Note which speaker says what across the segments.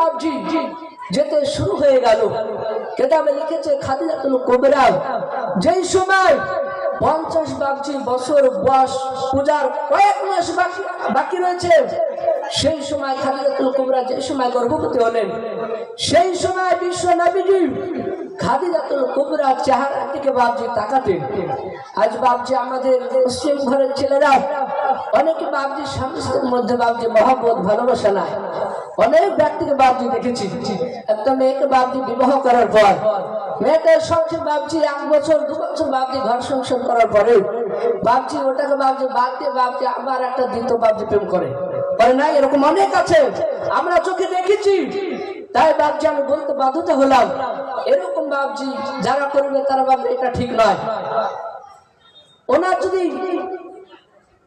Speaker 1: বাবজি যেতে শুরু হয়ে গেল। কেতাবে লিখেছে, খাদিজাতুল কোবরা, যেই সময় পঞ্চাশ বাবজি বছর বয়স পূজার কয়েক মাস বাকি রয়েছে, সেই সময় খাদিজাতুল কোবরা যে সময় গর্ভবতী হলেন, সেই সময় বিশ্ব নবীজি খাদিজাতুল কুবরা চেহারা থেকে বাবজি তাকাতেন। আজ বাবজি আমাদের মুসলিম ঘরের ছেলেরা, অনেকে বাবজি স্বামী মধ্যে বাবজি মহব্বত, ভালোবাসা নাই। অনেক ব্যক্তিকে বাবজি দেখেছি। একটা মেয়েকে বাবজি বিবাহ করার পর, মেয়েটার সংসার বাবজি এক বছর, দু বছর বাবজি ঘর সংসার করার পরে বাবজি ওটাকে বাবজি বাদ দিয়ে বাবজি আবার একটা দ্বিতীয় বাবজি প্রেম করে। করে না এরকম অনেক আছে, আমরা চোখে দেখেছি। তাই বাবজি আমি বলতে বাধ্যতা হলাম, এরকম বাবজি যারা করবে তারা ভাববে এটা ঠিক নয়। ওনার যদি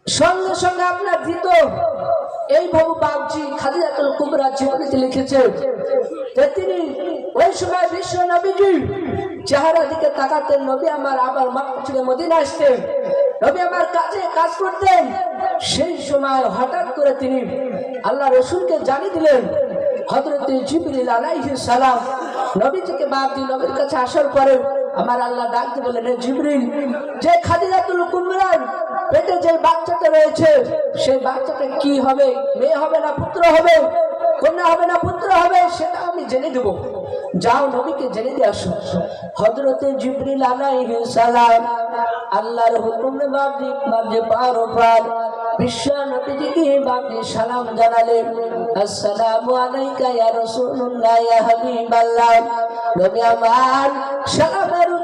Speaker 1: সঙ্গে সঙ্গে আপনার দিত এইভাবে বাবজি খাদিজাতুল কুবরা জীবনীতে লিখেছে যে তিনি ওই সময় বিশ্ব নবীজি চেহারা দিকে তাকাতেন, নবী আমার আবার থেকে মদিনা আসতেন, নবী আমার কাজে কাজ করতেন। সেই সময় হঠাৎ করে তিনি আল্লাহ রসুলকে জানিয়ে দিলেন হজরত জিবরিল আলাইহিস সালাম নবীজিকে দিয়ে নবীর কাছে আসার পরে আমার আল্লাহ ডাকতে বললেন, "হে জিবরিল, যে খাদিজাতুল কুমরান পেটে যে বাচ্চাটা রয়েছে, সেই বাচ্চাটা কি হবে? মেয়ে হবে না পুত্র হবে? কন্যা হবে না পুত্র হবে? সেটা আমি জেনে দেব। যাও নবীকে জেনে দিয়ে আসো। হজরতে জিবরিল আলাইহিস সালাম আল্লাহর হুকুমে বাবজি বাবজি পার পার বিশ্ব নবীজিকে বাবজি সালাম জানালেন। আসসালামু আলাইকা ইয়া রাসূলুল্লাহ ইয়া হাবিবাল্লাহ। নবী আমার সালামের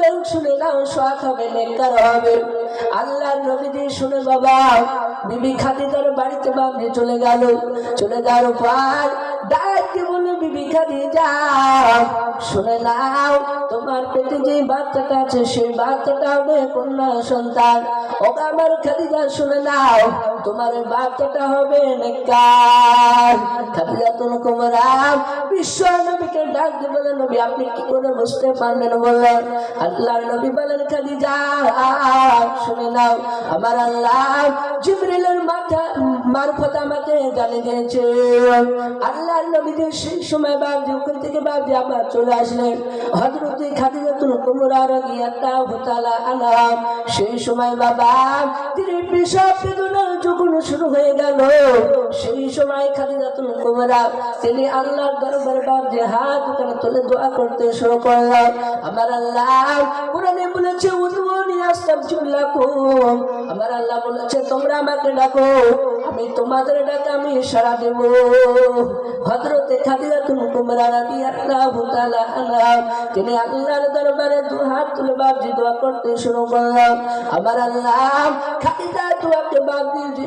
Speaker 1: তবে শুনে নাও সৎ হবে, নেককার হবে। আল্লাহর নবীজি শুনে বাবা, বিবি খাদিজার বাড়িতে বাঁধে চলে গেল। চলে যাওয়ার পর বলে বিবি খাদিজা শুনে নাও, তোমার পেটে যে বাচ্চাটা আছে, সেই বাচ্চাটা হবে কন্যা সন্তান। ও আমার খাদিজা, শুনে নাও, তোমার বাচ্চাটা হবে নেককার। খাদিজা তুল কুমরাম, বিশ্ব নবীকে ডাক দিয়ে বলে নবী, আপনি কি করে বুঝতে পারলেন? বললেন, আল্লাহর নবী বলেন, খাদিজা, শুনে নাও, আমার আল্লাহ জিবরিলের মাথা মারফত আমাকে জানিয়ে গেছে আল্লাহ নবীদের সেই সময় বাবজি, ওখান থেকে বাবজি আবার চলে আসলেন হজরত খাদিজাতুল কুমরা রাদিয়াল্লাহু তাআলা আনহা, সেই সময় বাবা, তিনি বেদনার যখন শুরু হয়ে গেল। সেই সময় খাদিজাতুল কুমরা তিনি আল্লাহর দরবারে বাবজি হাত করে তুলে দোয়া করতে শুরু করলাম আমার আল্লাহ কোরআনে বলেছে উদুনি আস্তাগফির লাকুম। আমার আল্লাহ বলেছে, তোমরা আমাকে ডাকো, আমি তোমাদের ডাকে আমি সাড়া দেব। হযরতে খাদিজাতুল কুমরা রাদিয়াল্লাহু তাআলা আনহা তিনি আল্লাহর দরবারে দু হাত তুলে বাবজি দোয়া করতে শুরু করলাম আমার আল্লাহ খাদিজা দোয়াকে বাবজি যে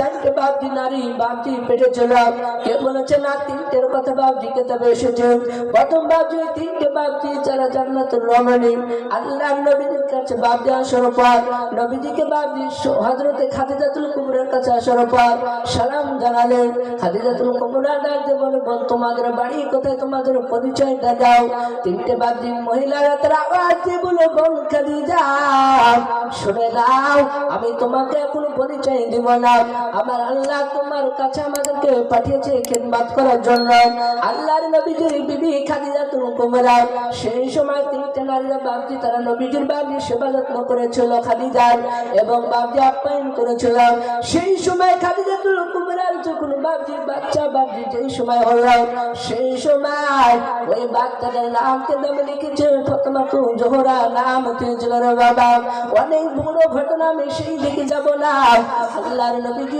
Speaker 1: চারটে বাবজি নারী বাবজি পেটে ছিল। কে বলেছে, না, তিনটের কথা বাবজি কেতাবে এসেছে? প্রথম বাবজি ওই তিনটে বাবজি যারা জান্নাতের রমণী আল্লাহ নবীদের কাছে বাবজি আসার পর, নবীজিকে বাবজি হজরতে খাদিজাতুল কুমরের কাছে আসার পর সালাম জানালেন। খাদিজাতুল কুমরা ডাকতে বলে, বোন, তোমাদের বাড়ি কোথায়? তোমাদের পরিচয়টা দাও। তিনটে বাবজি মহিলারা তারা আওয়াজ দিয়ে বলে, বোন, খাদিজা, শুনে দাও আমি তোমাকে এখন পরিচয় দিব না। আমার আল্লাহ তোমার কাছে আমাদেরকে পাঠিয়েছে খেদমাত করার জন্য। আল্লাহর নবীজির বিবি খাদিজাতুল কুমরা, সেই সময় তিনটে নারীরা বাবজি তারা নবীজির বাবজি সেবা যত্ন করেছিল খাদিজার এবং বাবজি আপ্যায়ন করেছিল। সেই সময় খাদিজাতুল কুমরার যখন বাবজির বাচ্চা বাবজি যেই সময় হলো, সেই সময় ওই বাচ্চাটার নামকে নামে লিখেছে? ফতমাতু জোহরা নাম রে বাবা। অনেক বড় ঘটনা আমি সেই দিকে যাব না। আল্লাহর নবীজি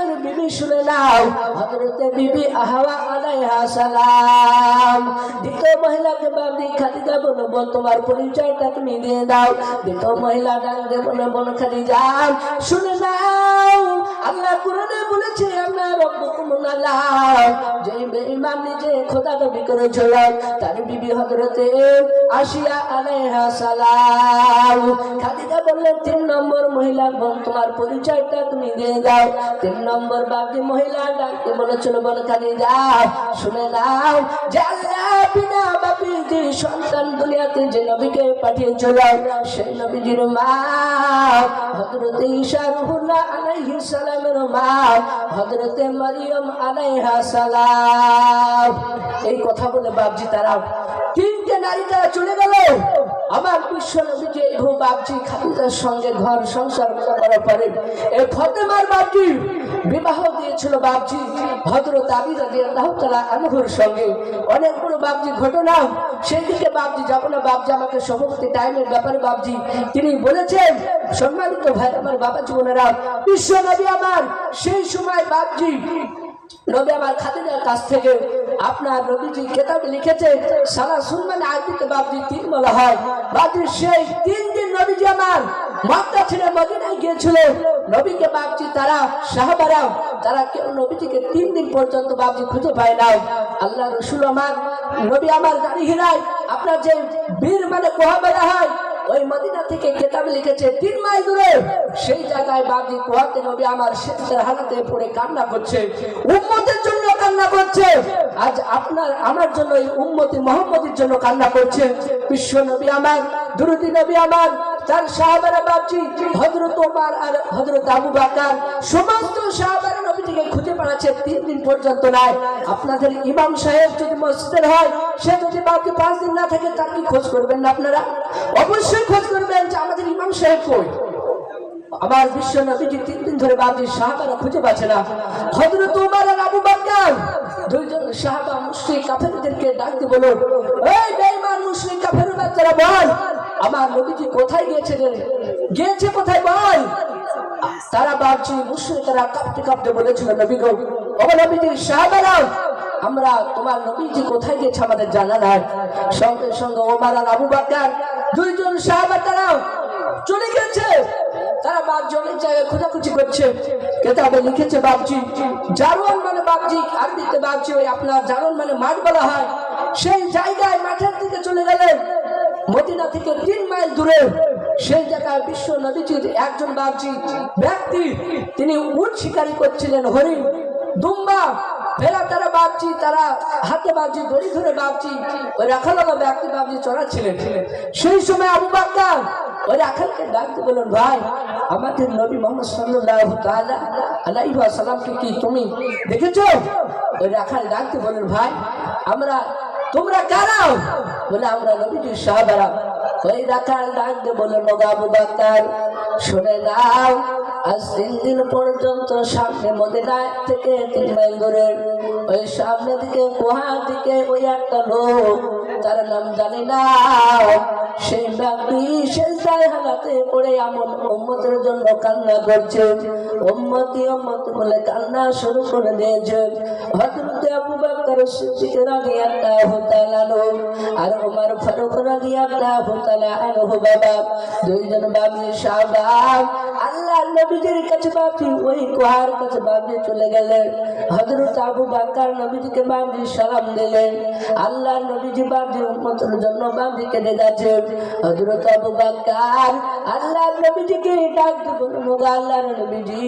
Speaker 1: সালামের বিবি শুনে নাও। হজরতে বিবি আহাওয়া আলাইহা সালাম। দ্বিতীয় মহিলাকে বাবি খাদিজা না বল, তোমার পরিচয়টা তুমি দিয়ে দাও। দ্বিতীয় মহিলা ডাক দেব বল খাদিজা, শুনে নাও। আল্লাহ কোরআনে বলেছে, আমরা রব্বুকুম আল্লাহ। যে বেঈমান নিজে খোদা নবী করেছিল তার বিবি হযরতে আসিয়া আলাইহা সালাম। খাদিজা বললেন, তিন নম্বর মহিলা, বোন, তোমার পরিচয়টা তুমি দিয়ে দাও। তিন নম্বর বাকি মহিলা ডাকতে বলেছিল বল খাদিজা, শুনে নাও যে আল্লাহ বিনা বাপি যে সন্তান দুনিয়াতে যে নবীকে পাঠিয়ে পাঠিয়েছিল, সেই নবীজির মা হযরতে ঈসা রুহুল্লাহ আলাইহিস সালামের মা হজরতে মারিয়াম আলাইহা সালাম। এই কথা বলে বাপজি তারা তিনটে নারী তারা চলে গেল। আমার বিশ্ব নবীকে হো বাপজি খাদিজার সঙ্গে ঘর সংসার করার পরে এই ফতেমার বাপজি বিবাহ দিয়েছিল আলী রাদিয়াল্লাহু তাআলা আনহুর সঙ্গে। অনেকগুলো বাপজি ঘটনা। সেই দিকে বাপজি যাব না বাপজি আমাকে সমস্ত টাইমের ব্যাপারে বাপজি, তিনি বলেছেন, সম্মানিত ভাই, আমার বাবা জীবনেরা বিশ্ব নবী আমার, সেই সময় বাবজি নবী আমার খাদিজার কাছ থেকে আপনার নবীজি কেতাবে লিখেছে সারা সুলমান আরবিতে বাপজি তিন বলা হয়। বাপজি সেই তিন দিন নবীজি আমার মক্কা ছেড়ে মদিনায় গিয়েছিল নবীকে বাপজি তারা, সাহাবারা তারা কেউ নবীজিকে তিন দিন পর্যন্ত বাপজি খুঁজে পায় না আল্লাহ রসুল আমার, নবী আমার গাড়ি হিরায় আপনার যে বীর মানে কোহা বেড়া হয়, ওই মদিনা থেকে কেতাব লিখেছে তিন মাইল দূরে। সেই জায়গায় বাবজি কোহাতে নবী আমার শেষের হালাতে পড়ে কান্না করছে, উম্মতের জন্য কান্না করছে। আজ আপনার, আমার জন্য এই উম্মতি মোহাম্মদের জন্য কান্না করছে। বিশ্ব নবী আমার, দুরুদি নবী আমার তার সাহাবারা বাবজি হজরত ওমর আর হজরত আবু বাকার, সমস্ত সাহাবারা নবীজিকে খুঁজে পাচ্ছে তিন দিন পর্যন্ত নাই। আপনাদের ইমাম সাহেব যদি মসজিদের হয়, সে যদি বাকি পাঁচ দিন না থাকে, তার কি খোঁজ করবেন না আপনারা? অবশ্যই খোঁজ করবেন যে আমাদের ইমাম সাহেব কই। আমার বিশ্ব নবীজি তিন দিন ধরে বাবজি সাহাবারা খুঁজে পাচ্ছে না। হজরত উমার আর আবু বাক্কার দুইজন সাহাবা মুশরিক কাফেরদেরকে ডাকতে বলুন, এই বেঈমান মুশরিক কাফের বাচ্চারা বল আমার নবীজি কোথায় গিয়েছে রে? গিয়েছে কোথায় বল তারা ভাবছি মুশরিকেরা কাঁপতে কাঁপতে বলেছিল, নবী গো ও নবীজির সাহাবারা, আমরা তোমার নবীজি কোথায় গেছে আমাদের জানা নাই। সঙ্গে সঙ্গে ওমার আর আবু বাক্কার দুইজন সাহাবা তারা চলে গেছে তারা বাপজি অনেক জায়গায় খোঁজাখুঁজি করছে। কেতাবে লিখেছে বাপজি, জারোয়ান মানে বাপজি, আরবিতে বাপজি ওই আপনার জারোয়ান মানে মাঠ বলা হয়। সেই জায়গায় মাঠের দিকে চলে গেলেন। মদিনা থেকে তিন মাইল দূরে, সেই জায়গায় বিশ্ব নদীজির একজন বাপজি ব্যক্তি, তিনি উট শিকারি করছিলেন হরিণ দুম্বা, ভেড়া তারা বাপজি, তারা হাতে বাপজি, দড়ি ধরে বাপজি, ওই রাখা লাগা ব্যক্তি বাপজি চড়াচ্ছিলেন। সেই সময় আবু বাক্কার ওই রাখালকে ডাকতে বলুন ভাই, আমাদের নবী মোহাম্মদ সাল্লাল্লাহু তাআলা আলাইহি ওয়াসাল্লামকে কি তুমি দেখেছ? ওই রাখাল ডাকতে বলুন ভাই, আমরা, তোমরা কারা? বলে আমরা নবীজির সাহাবারা ওই রাখাল ডাকতে বলে মগা আবু শুনে নাও আজ তিন দিন পর্যন্ত সামনে মদিনায় থেকে তিন মাইল ওই সামনে দিকে, গুহার দিকে ওই একটা লোক, তার নাম জানি না। সেই ব্যক্তি সেই দায় হালাতে পড়ে এমন উম্মতের জন্য কান্না করছে। উম্মতি উম্মতি বলে কান্না শুরু করে দিয়েছে। হযরত আবু বকর সিদ্দিক রাদিয়াল্লাহু তাআলা আর ওমর ফারুক রাদিয়াল্লাহু তাআলা আনহু বাবা, দুইজন বাবি সাহাবা আল্লাহ নবীজির কাছে বাপি ওই কুহার কাছে বাপি চলে গেলেন। হযরত আবু বকর নবীজিকে বাপি সালাম দিলেন। আল্লাহ নবীজি বাপি উম্মতের জন্য বাপিকে দেখাচ্ছে হযরত আবু বকর আল্লাহ নবীজিকে ডাক বলুন আল্লাহর নবীজি,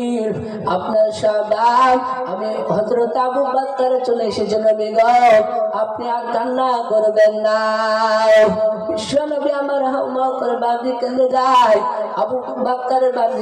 Speaker 1: আপনার সাহাবাব আমি হযরত আবু বকর চলে এসেছে নবী আপনি আর কান্না করবেন না। বিশ্ব নবী আমার হাউমা করে বাপি কেঁদে যায় আবু বকরের বাপি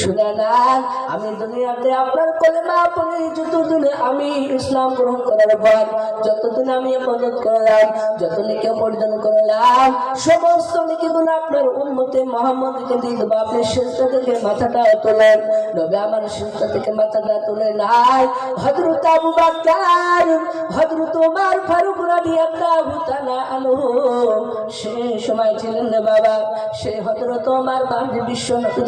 Speaker 1: শুনে নেন আমি দুনিয়াতে আপনার কলেমা পড়ে, যতদিনে আমি ইসলাম গ্রহণ করার পর, যতদিন আমি ইবাদত করলাম যত নিকে অর্জন করলাম, সমস্ত নিকেগুলো আপনার উন্মতে মোহাম্মদকে দিয়ে দেবো। আপনি শেষটা থেকে মাথাটা তোলেন, নবে আমার শেষটা থেকে মাথাটা তুলে নাই। হজরত আবু বাক্কার হজরত ওমর ফারুক রাদিয়াল্লাহু তাআলা আনহু সেই সময় ছিলেন রে বাবা সেই হজরত ওমর বাবজি বিশ্ব নবী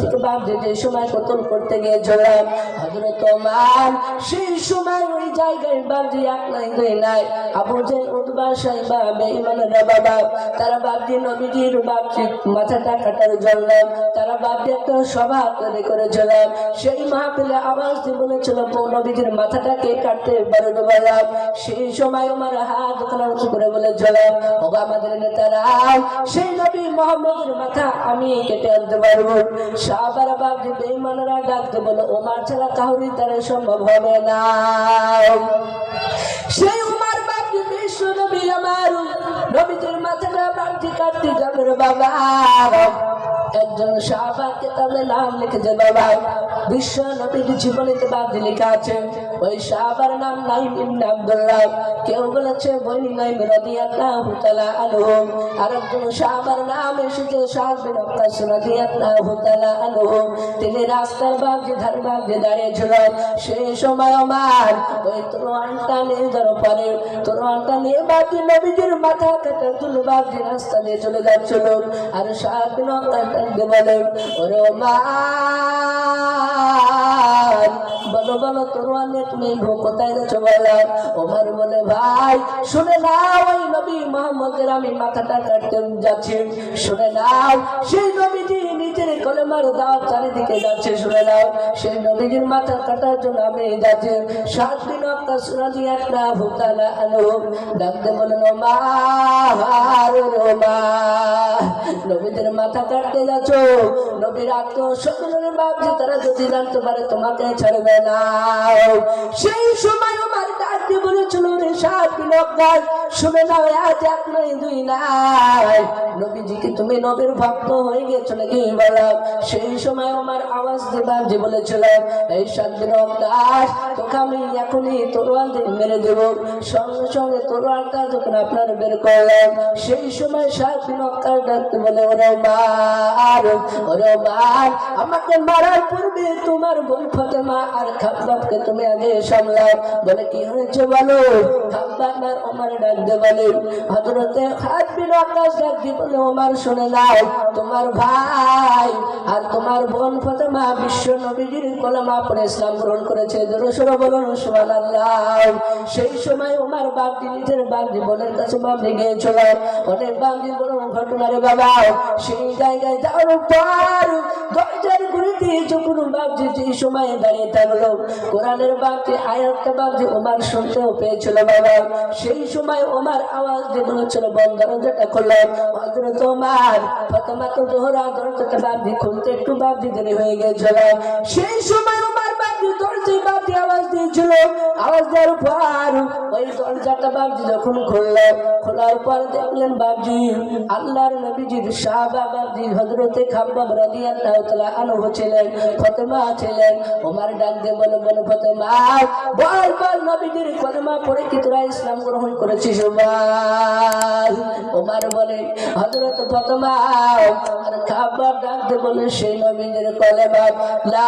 Speaker 1: থেকে যে সময় কতল করতে গিয়েছিলাম হজরত ওমর সেই সময় ওই জায়গায় বাবজি এক নাই দুই নাই। আবু জেল উদ্বা সাহেবা বেঈমানেরা বাবা, তারা বাবজি নবীজির বাবজি মাথাটা কাটার জন্য, তারা বাবজি একটা সভা তৈরি করেছিল। সেই মাহফিলে আওয়াজ দিয়ে বলেছিল, "বউ নবীজির মাথাটাকে কাটতে পারে বললাম সেই সময় আমার হাত করে বলেছিল ও আমাদের নেতারা সেই নবী মোহাম্মদের মাথা আমি কেটে আনতে পারব। সাবার বাবজি বেঈমানেরা ডাকতে বলো, ওমার ছাড়া কাউরি তারা সম্ভব হবে না। সেই উমার বাপজি বিশ্ব নবী আমার, নবীজির মাথাটা বাপজি কাটতে যাবে বাবা। একজন সাহাবাকে তাহলে নাম লিখেছে বাবা। বিশ্ব নবীর জীবনীতে বাপজি লেখা আছে, ওই সাহাবার নাম নাইম ইবনে আব্দুল্লাহ। কেউ বলেছে, বনি নাইম রাদিয়াল্লাহু তাআলা আনহু আর একজন সাহাবার নাম এসেছে সাদ বিন আব্বাস রাদিয়াল্লাহু তাআলা আনহু তিনি রাস্তার বাগে ধার বাগে দাঁড়িয়েছিল সেই সময় আমার ওই তরোয়ানটা নিয়ে ধরো পরে, তরোয়ানটা নিয়ে বাকি নবীজির মাথা কাটার জন্য বাগি রাস্তা দিয়ে চলে যাচ্ছিল। আর সাত দিন অন্তর বলে, ওরে মার বলো বলো তরোয়ানে তুমি ভো কোথায় যাচ্ছো বলো ওমর বলে, ভাই, শুনে নাও, ওই নবী মোহাম্মদের আমি মাথাটা কাটতে যাচ্ছি। শুনে নাও, সেই নবীজি নিজের কলেমার দাওয়াত চারিদিকে যাচ্ছে, শুনে নাও। সেই নবীজির মাথা কাটার জন্য আমি যাচ্ছি। সাত দিন আপনার সুরাজি একটা ভুতালা আলো ডাকতে বলেন মা নবীদের মাথা কাটতে যাচ্ছ। নবীর আত্মীয় বাপ যে তারা যদি জানতে পারে, তোমাকে ছাড়বে না। সেই সময় আমার ডাকতে বলেছিল রে সাত বিনক গাছ, শুনে নাও, আজ এক নয়, দুই নাই। নবীজিকে তুমি নবীর ভক্ত হয়ে গেছো নাকি? বলো। সেই সময় আমার আওয়াজ দিবার যে বলেছিল, এই সাত বিনক দাস তোকে আমি এখনই তরোয়াল দিয়ে মেরে দেব। সঙ্গে সঙ্গে তরোয়ালটা যখন আপনার বের করলাম সেই সময় সাত বিনক দাস ডাকতে বলে, ওরে মার ওরে মার, আমাকে মারার পূর্বে তোমার বোন ফাতেমা আর খাব্বাবকে তুমি আগে সামলাও। বলে, কি হয়েছে ওমর বলে। করেছে। জোরসোর বলুন, সুবহানাল্লাহ। সেই সময় ওমর বাপজি নিজের বাপজি বোনের কাছে বাপজি গিয়েছিল অনেক বাপজি বড় ঘটনা রে বাবা। সেই জায়গায় যাওয়ার পর বাপজি সময়ে দাঁড়িয়ে থাকল। কোরআনের বাক্যে, আয়াতটা বাক্যে ওমার শুনতেও পেয়েছিল বাবা। সেই সময় ওমার আওয়াজ দিয়ে বলেছিল বন্ধ দরজাটা খুললো হজরত ওমার ফাতেমা তো জোহরা দরজাটা দিয়ে খুলতে একটু বাপজি দেরি হয়ে গেছিল। সেই সময় ওমার হজরতে ছিলেন, ফাতেমা ছিলেন। ইসলাম গ্রহণ করেছিস ওমর? বলে, হযরত ফাতেমা। আর খাব্বাব ডাক দিয়ে বলে সেই নবীজির কলেমা। লা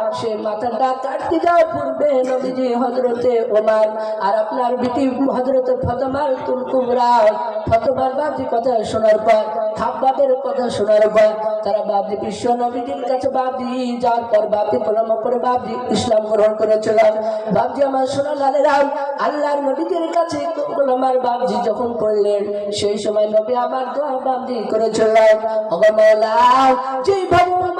Speaker 1: সেই মাথাটা কাটতে যাওয়ার পূর্বে নবীজি হজরতে ওমার আর আপনার বিটি হজরতে ফতমার তুল কুবরা ফতমার বাবজি কথা শোনার পর খাব্বাবের কথা শোনার পর, তারা বাবজি বিশ্ব নবীজির কাছে বাবজি যাওয়ার পর বাবজি কলম করে বাবজি ইসলাম গ্রহণ করেছিলাম বাবজি আমার সোনা লালেরাম আল্লাহর নবীদের কাছে কলমার বাবজি যখন পড়লেন, সেই সময় নবী আমার দোয়া বাবজি করেছিলাম অগমলা যেই ভাবু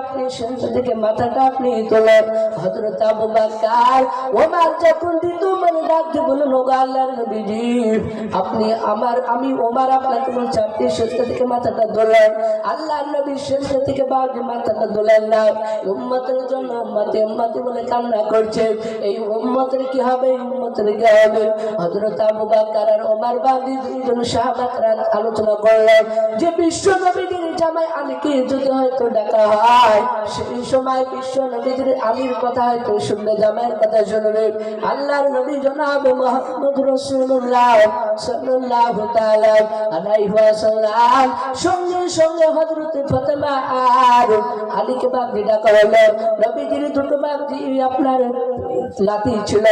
Speaker 1: আপনি মাথাটা আপনি তোলেন। হজরত আবু যখন দিত মানে বলুন ওগাল্লার নবীজি, আপনি আমার, আমি আপনাকে বলছি আপনি থেকে মাথাটা দোলেন আল্লাহ নবী থেকে বাবজি মাথাটা দোলেন না। উম্মতের জন্য উম্মতে উম্মতে বলে কান্না করছে। এই উম্মতের কি হবে? উম্মতের কি হবে? হজরত আবু বাক্কার আর ওমার সাহাবাতরা আলোচনা করলেন যে বিশ্ব নবীদের জামাই আলীকে যদি হয়তো ডাকা হয়? সেই সময় বিশ্ব নবীদের আলীর কথা হয়তো শুনবে জামাইয়ের কথা শুনবে। আল্লাহর নবী জনাবে মোহাম্মদ রসুল্লাহ সাল্লাল্লাহু তাআলা আলাইহি ওয়াসাল্লাম। সঙ্গে সঙ্গে হযরত ফাতেমা আর আলীকে বাগদি ডাকা হলো। নবীজির দুটো বাগদি আপনার লাতি ছিল,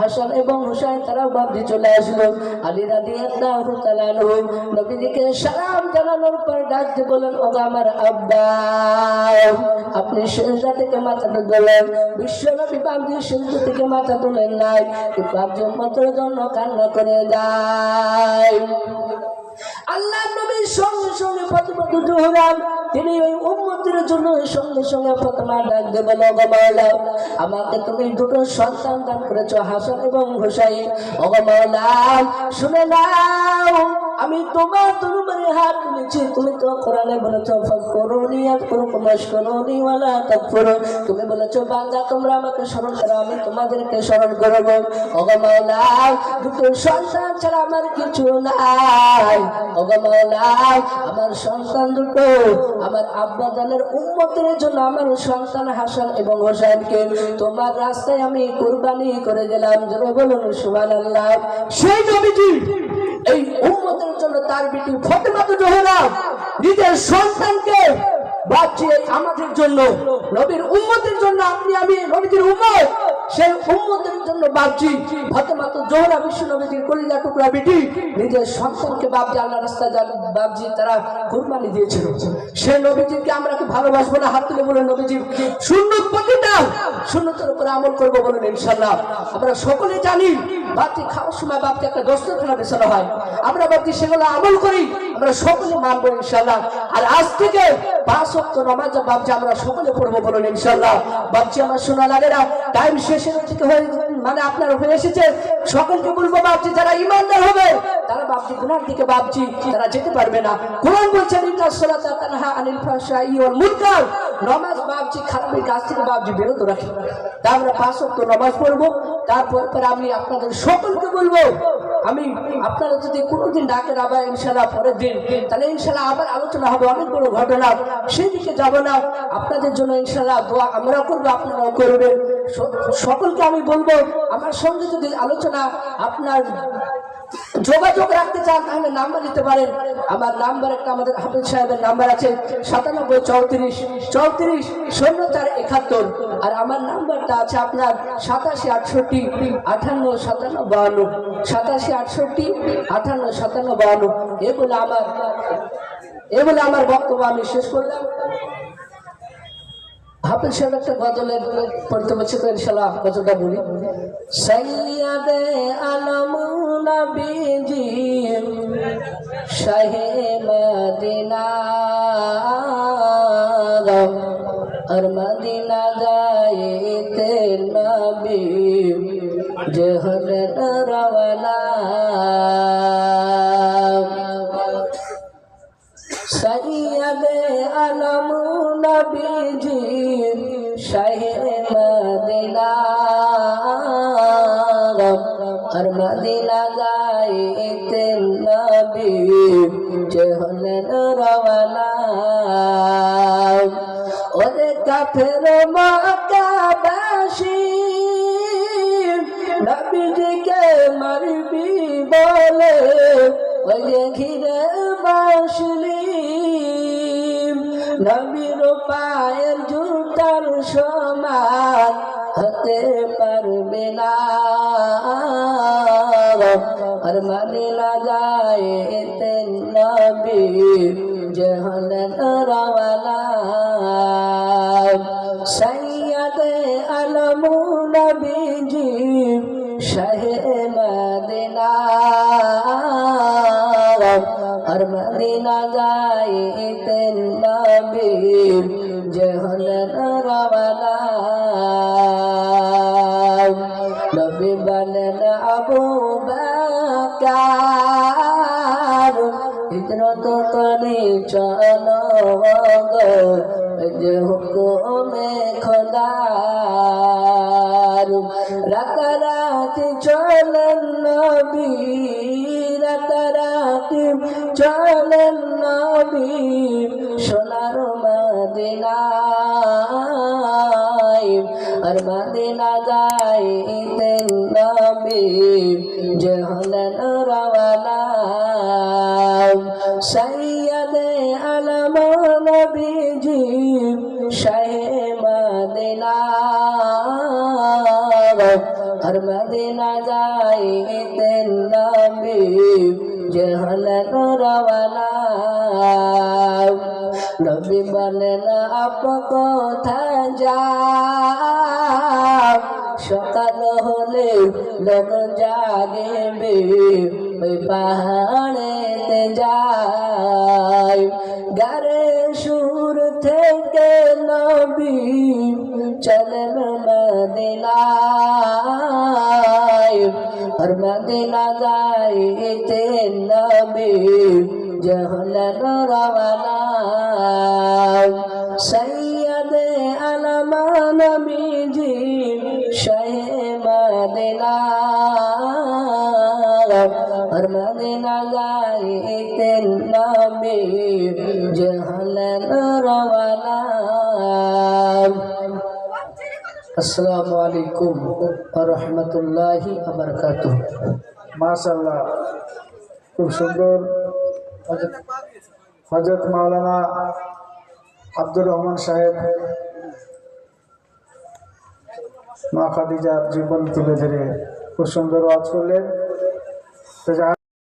Speaker 1: হাসান এবং হুসাইন তারাও বাগদি চলে আসলো। আলী তাআলা আনহু নবীজিকে সালাম জানানোর পর ডাকতে বলেন ওগো আমার আব্বা, আপনি সেজদা থেকে মাথাটা তোলেন, বিশ্ব নবী বাগদি সেজদা থেকে মাথা তোলেন নাই। আপনি উম্মতের জন্য কান্না করে যায়। আল্লাহ নবীর সঙ্গে সঙ্গে ফাতেমা দুটো হলাম। তিনি ওই উম্মতের জন্য সঙ্গে সঙ্গে ফাতেমা ডাক দেবে অগমাওলা আমাকে তুমি দুটো সন্তান দান করেছ, হাসান এবং হুসাইন। অগমাওলা শুনে নাও। আমি তোমার তরুবারে হাত তুলেছি। তুমি তো কোরআনে বলেছ ফাকরুনি আযকুরুকুম ওয়াশকুরুনি ওয়ালা তাকফুরু। তুমি বলেছ, বান্দা, তোমরা আমাকে স্মরণ করো, আমি তোমাদেরকে স্মরণ করব। ওগো মাওলা, দুটো সন্তান ছাড়া আমার কিছু নাই। ওগো মাওলা, আমার সন্তান দুটো আমার আব্বা জানের উম্মতের জন্য আমার সন্তান হাসান এবং হোসেনকে তোমার রাস্তায় আমি কুরবানি করে দিলাম। জোরে বলুন, সুবহানাল্লাহ। সেই নবীজি এই উন্মতের জন্য তার বেটি তো জোহরা নিজের সন্তানকে বাঁচিয়ে আমাদের জন্য জন্য আপনি, আমি সেই জন্য তো জোহরা বিশ্ব কলিজা টুকরা নিজের সন্তানকে আল্লাহ তারা দিয়েছিল। সে নবীজিকে আমরা কি ভালোবাসবো না? হাত তুলে বলে শূন্য প্রতিটা শূন্যতার উপরে আমল করব বলেন ইনশাল্লাহ আমরা সকলে জানি, বাপজি খাওয়ার সময় বাপজি একটা দস্তখানা বিছানো হয়। আমরা বাপজি সেগুলো আমল করি, আমরা সকলে মানবো ইনশাল্লাহ আর আজ থেকে পাঁচ অক্ট নামাজ বাপজি আমরা সকলে পড়ব বলুন ইনশাল্লাহ বাপজি আমার শোনা লাগে না টাইম শেষের থেকে হয়ে মানে আপনার হয়ে এসেছে। সকলকে বলব বাপজি, যারা ইমানদার হবে তারা ভাবছি, গুনার দিকে বাপজি তারা যেতে পারবে না। কোরআন বলছেন নামাজ বাপজি খারাপের কাছ থেকে ভাবছি, বিরত রাখি। তা আমরা পাঁচ ওয়াক্ত নামাজ পড়ব, তারপর পরে আমি আপনাদের সকলকে বলব, আমি আপনারা যদি কোনোদিন ডাকেন আবার ইনশাল্লাহ পরের দিন, তাহলে ইনশাল্লাহ আবার আলোচনা হবে, অনেক বড় ঘটনা। সেই দিকে যাব না। আপনাদের জন্য ইনশাল্লাহ দোয়া আমরাও করব, আপনারাও করবেন। সকলকে আমি বলব, আমার সঙ্গে যদি আলোচনা আপনার যোগাযোগ রাখতে চান, তাহলে নাম্বার দিতে পারেন। আমার নাম্বার একটা আমাদের হাফিজ সাহেবের নাম্বার আছে, সাতানব্বই চৌত্রিশ চৌত্রিশ শূন্য চার একাত্তর। আর আমার নাম্বারটা আছে আপনার সাতাশি আটষট্টি আঠান্ন সাতান্ন বাহান্ন সাতাশি আটষট্টি আঠান্ন সাতান্ন বাহান্ন এ বলে আমার এ বলে আমার বক্তব্য আমি শেষ করলাম। হাফিজ সাহেব একটা গজলের পড়তে বলছে তো ইনশাল্লাহ গজলটা বলি। সৈয়াদে আলম নবীজি শাহে ওরে কাফের মক্কাবাসী নবীজিকে মারবি বলে, ওই ঘিরে বাসলি নবীর পায়ের জুতার সমান হতে পারবে না। আর মানে না যায় এতে নবী যে হলেন রওয়ানা মদিনা যাইতে নবী যে হলেন রওয়ানা নবী বলেন আবু বাকার হিজরত করে চলো যে হুকুমে খোদার রাতারাতি চলেন নবী মদিনায়, আর মদিনা যাইতে নবী যে হলেন রওয়ানা সৈয়দে আলম নবীজি শাহে মদিনা আর মদিনা যাইতে নবী যে হলেন রওয়ানা নবী বলেন আপ কোথায় যা সকাল হলে লোক জাগেবে, ওই পাহাড়েতে যায়। গারে সুর থেকে নবী চলেন মদিনায়। আর মদিনা যাইতে নবী জহলন রওয়ানা সৈয়দে আলম নবীজি শাহে মদিনা আর মদিনা যাইতে নবী জহলন রওয়ানা আসসালামু আলাইকুম ওয়া রাহমাতুল্লাহি ওয়া বারাকাতুহু
Speaker 2: মাশাল্লাহ খুব সুন্দর হজরত মাওলানা আব্দুর রহমান সাহেব মা খাদিজার জীবন তুলে ধরে খুব সুন্দর ওয়াজ করলেন।